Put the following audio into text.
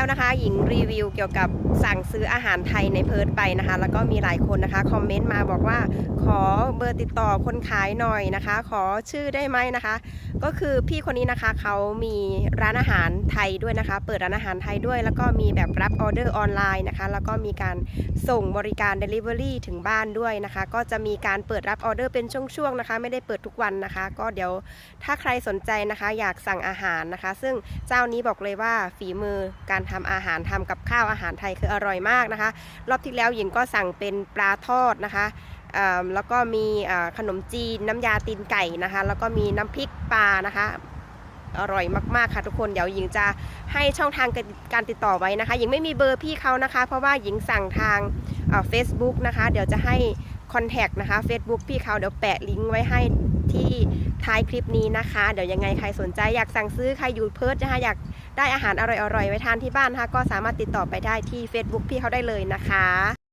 แล้วนะคะ หญิงรีวิวเกี่ยวกับสั่งซื้ออาหารไทยในเพิร์ดไปนะคะ แล้วก็มีหลายคนนะคะคอมเมนต์มาบอกว่าขอเบอร์ติดต่อคนขายหน่อยนะคะ ขอชื่อได้ไหมนะคะ ก็คือพี่คนนี้นะคะเขามีร้านอาหารไทยด้วยนะคะ เปิดร้านอาหารไทยด้วย แล้วก็มีแบบรับออเดอร์ออนไลน์นะคะ แล้วก็มีการส่งบริการ Delivery ถึงบ้านด้วยนะคะ ก็จะมีการเปิดรับออเดอร์เป็นช่วงๆนะคะ ไม่ได้เปิดทุกวันนะคะ ก็เดี๋ยวถ้าใครสนใจนะคะ อยากสั่งอาหารนะคะ ซึ่งเจ้านี้บอกเลยว่าฝีมือการทำอาหารทำกับข้าวอาหารไทยคืออร่อยมากนะคะ รอบที่แล้วหญิงก็สั่งเป็นปลาทอดนะคะแล้วก็มีขนมจีนน้ำยาตีนไก่นะคะ แล้วก็มีน้ำพริกปลานะคะอร่อยมากๆค่ะทุกคนเดี๋ยวหญิงจะให้ช่องทางการการติดต่อไว้นะคะหญิงไม่มีเบอร์พี่เขานะคะ เพราะว่าหญิงสั่งทางเฟซบุ๊กนะคะ เดี๋ยวจะให้คอนแทคนะคะ Facebook พี่เขาเดี๋ยวแปะลิงก์ไว้ให้ที่ ท้ายคลิปนี้นะคะ เดี๋ยวยังไงใครสนใจอยากสั่งซื้อใครอยู่เพิร์ดนะคะอยากได้อาหารอร่อยๆไว้ทานที่บ้านนะคะก็สามารถติดต่อไปได้ที่ Facebook พี่เขาได้เลยนะคะ